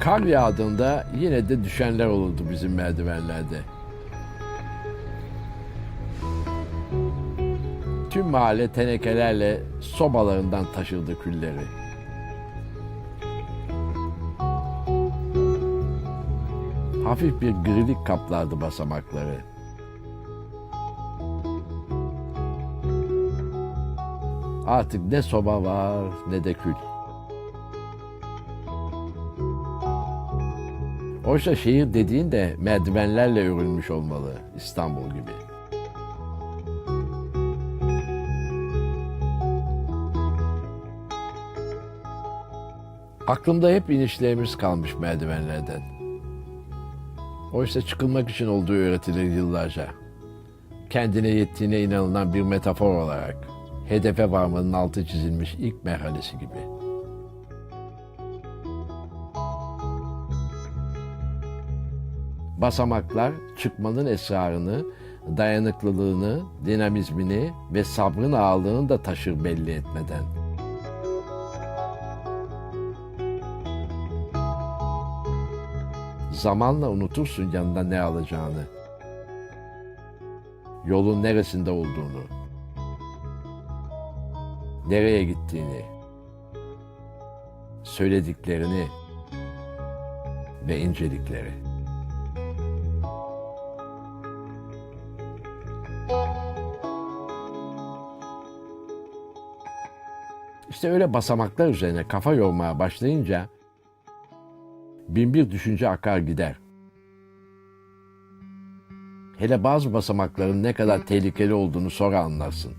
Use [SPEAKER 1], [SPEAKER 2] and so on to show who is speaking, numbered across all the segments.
[SPEAKER 1] Kar yağdığında yine de düşenler olurdu bizim merdivenlerde. Tüm mahalle tenekelerle sobalarından taşırdı külleri. Hafif bir grilik kaplardı basamakları. Artık ne soba var ne de kül. Oysa şehir dediğin de merdivenlerle örülmüş olmalı İstanbul gibi. Aklımda hep inişlerimiz kalmış merdivenlerden. Oysa çıkılmak için olduğu öğretilir yıllarca. Kendine yettiğine inanılan bir metafor olarak hedefe varmanın altı çizilmiş ilk merhalesi gibi. Basamaklar çıkmanın esrarını, dayanıklılığını, dinamizmini ve sabrın ağırlığını da taşır belli etmeden. Zamanla unutursun yanında ne alacağını. Yolun neresinde olduğunu. Nereye gittiğini. Söylediklerini ve incelikleri. İşte öyle basamaklar üzerine kafa yormaya başlayınca bin bir düşünce akar gider. Hele bazı basamakların ne kadar tehlikeli olduğunu sonra anlarsın.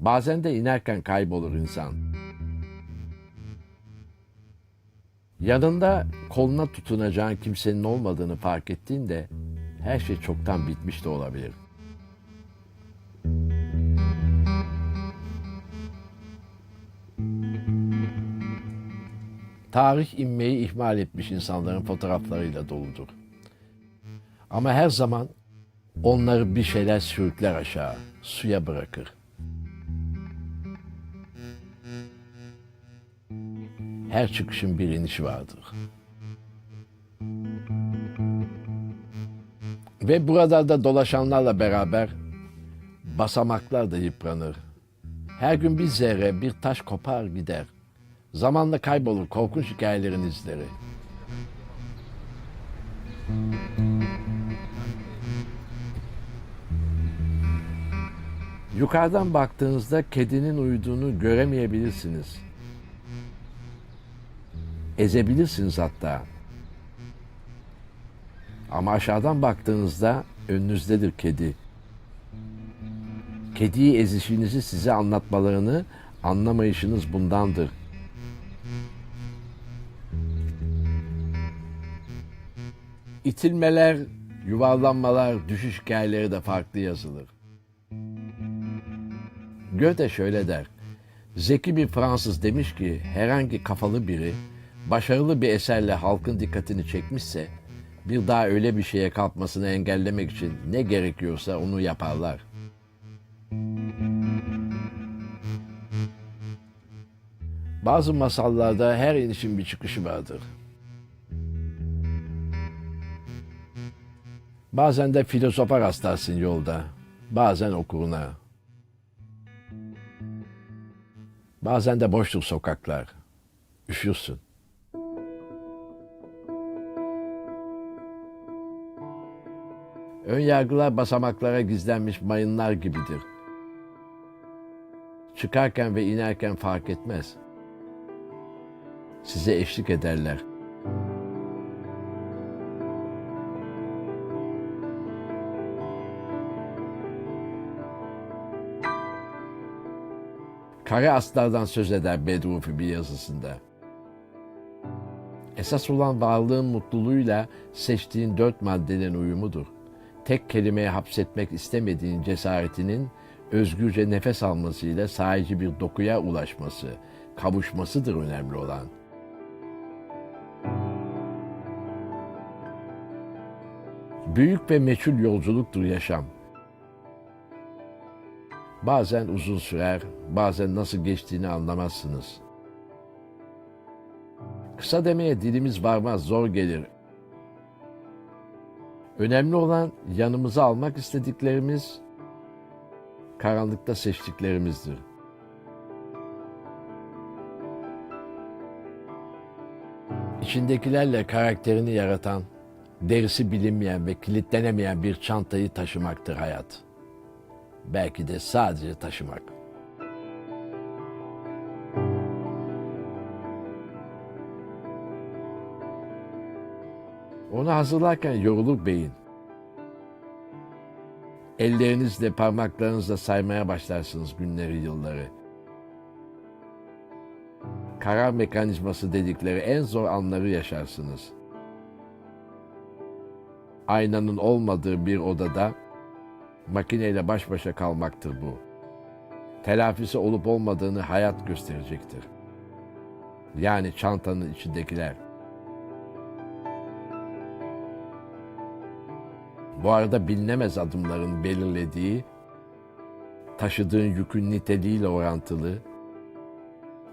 [SPEAKER 1] Bazen de inerken kaybolur insan. Yanında koluna tutunacağın kimsenin olmadığını fark ettiğinde her şey çoktan bitmiş de olabilir. Tarih inmeyi ihmal etmiş insanların fotoğraflarıyla doludur. Ama her zaman onları bir şeyler sürükler aşağı, suya bırakır. Her çıkışın bir inişi vardır. Ve burada da dolaşanlarla beraber basamaklar da yıpranır. Her gün bir zerre, bir taş kopar gider. Zamanla kaybolur korkunç hikayelerin izleri. Yukarıdan baktığınızda kedinin uyuduğunu göremeyebilirsiniz. Ezebilirsiniz hatta. Ama aşağıdan baktığınızda önünüzdedir kedi. Kediyi ezişinizi size anlatmalarını anlamayışınız bundandır. İtilmeler, yuvarlanmalar, düşüş hikayeleri de farklı yazılır. Goethe şöyle der. Zeki bir Fransız demiş ki herhangi kafalı biri başarılı bir eserle halkın dikkatini çekmişse bir daha öyle bir şeye kalkmasını engellemek için ne gerekiyorsa onu yaparlar. Bazı masallarda her inişin bir çıkışı vardır. Bazen de filozofa rastlarsın yolda, bazen okuruna. Bazen de boştur sokaklar, üşürsün. Ön yargılar basamaklara gizlenmiş mayınlar gibidir. Çıkarken ve inerken fark etmez. Size eşlik ederler. Kare aslardan söz eder Bedrufi bir yazısında. Esas olan varlığın mutluluğuyla seçtiğin dört maddenin uyumudur. Tek kelimeye hapsetmek istemediğin cesaretinin özgürce nefes almasıyla sahici bir dokuya ulaşması, kavuşmasıdır önemli olan. Büyük ve meçhul yolculuktur yaşam. Bazen uzun sürer, bazen nasıl geçtiğini anlamazsınız. Kısa demeye dilimiz varmaz, zor gelir. Önemli olan yanımıza almak istediklerimiz, karanlıkta seçtiklerimizdir. İçindekilerle karakterini yaratan, derisi bilinmeyen ve kilitlenemeyen bir çantayı taşımaktır hayat. Belki de sadece taşımak. Onu hazırlarken yorulur beyin. Ellerinizle, parmaklarınızla saymaya başlarsınız günleri, yılları. Karar mekanizması dedikleri en zor anları yaşarsınız. Aynanın olmadığı bir odada makineyle baş başa kalmaktır bu. Telafisi olup olmadığını hayat gösterecektir. Yani çantanın içindekiler. Bu arada bilinemez adımların belirlediği, taşıdığın yükün niteliğiyle orantılı,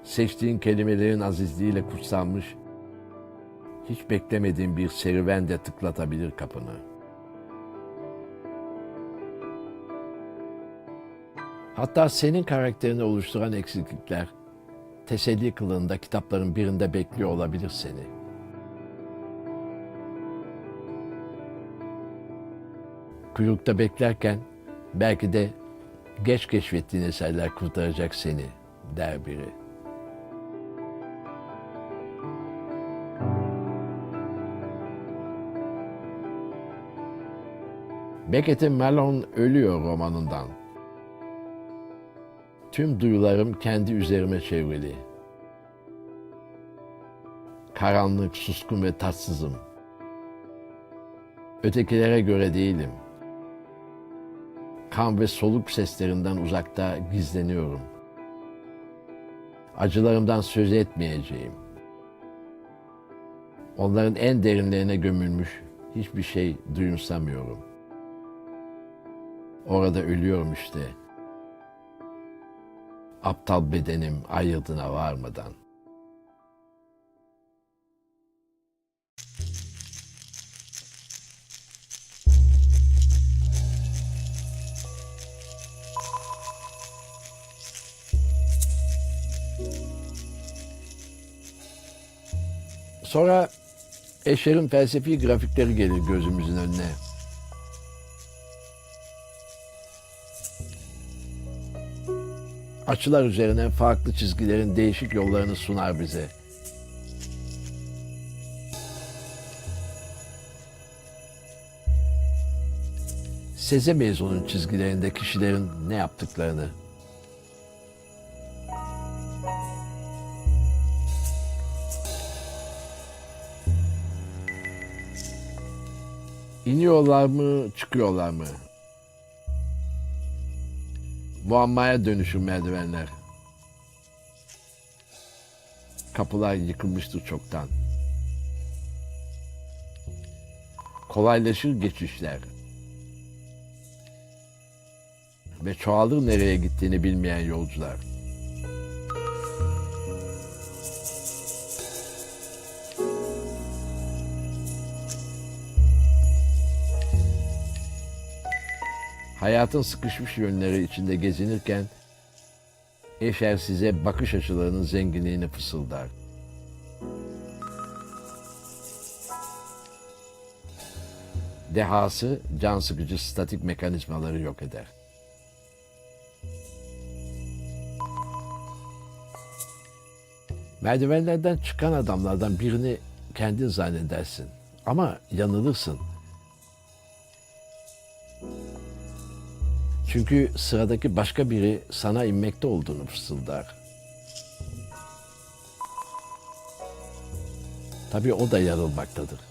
[SPEAKER 1] seçtiğin kelimelerin azizliğiyle kutsanmış, hiç beklemediğin bir serüven de tıklatabilir kapını. Hatta senin karakterini oluşturan eksiklikler, teselli kılığında kitapların birinde bekliyor olabilir seni. Kuyrukta beklerken belki de geç keşfettiğin eserler kurtaracak seni der biri. Beckett'in Malone Ölüyor romanından. Tüm duyularım kendi üzerime çevrili. Karanlık, suskun ve tatsızım. Ötekilere göre değilim. Kan ve soluk seslerinden uzakta gizleniyorum. Acılarımdan söz etmeyeceğim. Onların en derinlerine gömülmüş hiçbir şey duyumsamıyorum. Orada ölüyorum işte. Aptal bedenim ayırdına varmadan. Sonra Eşer'in felsefi grafikleri gelir gözümüzün önüne. Açılar üzerine farklı çizgilerin değişik yollarını sunar bize. Sezemeyiz onun çizgilerinde kişilerin ne yaptıklarını. İniyorlar mı, çıkıyorlar mı? Muammaya dönüşür merdivenler. Kapılar yıkılmıştır çoktan. Kolaylaşır geçişler. Ve çoğalır nereye gittiğini bilmeyen yolcular. Hayatın sıkışmış yönleri içinde gezinirken Eşer size bakış açılarının zenginliğini fısıldar. Dehası can sıkıcı statik mekanizmaları yok eder. Merdivenlerden çıkan adamlardan birini kendin zannedersin. Ama yanılırsın. Çünkü sıradaki başka biri sana inmekte olduğunu fısıldar. Tabii o da yarılmaktadır.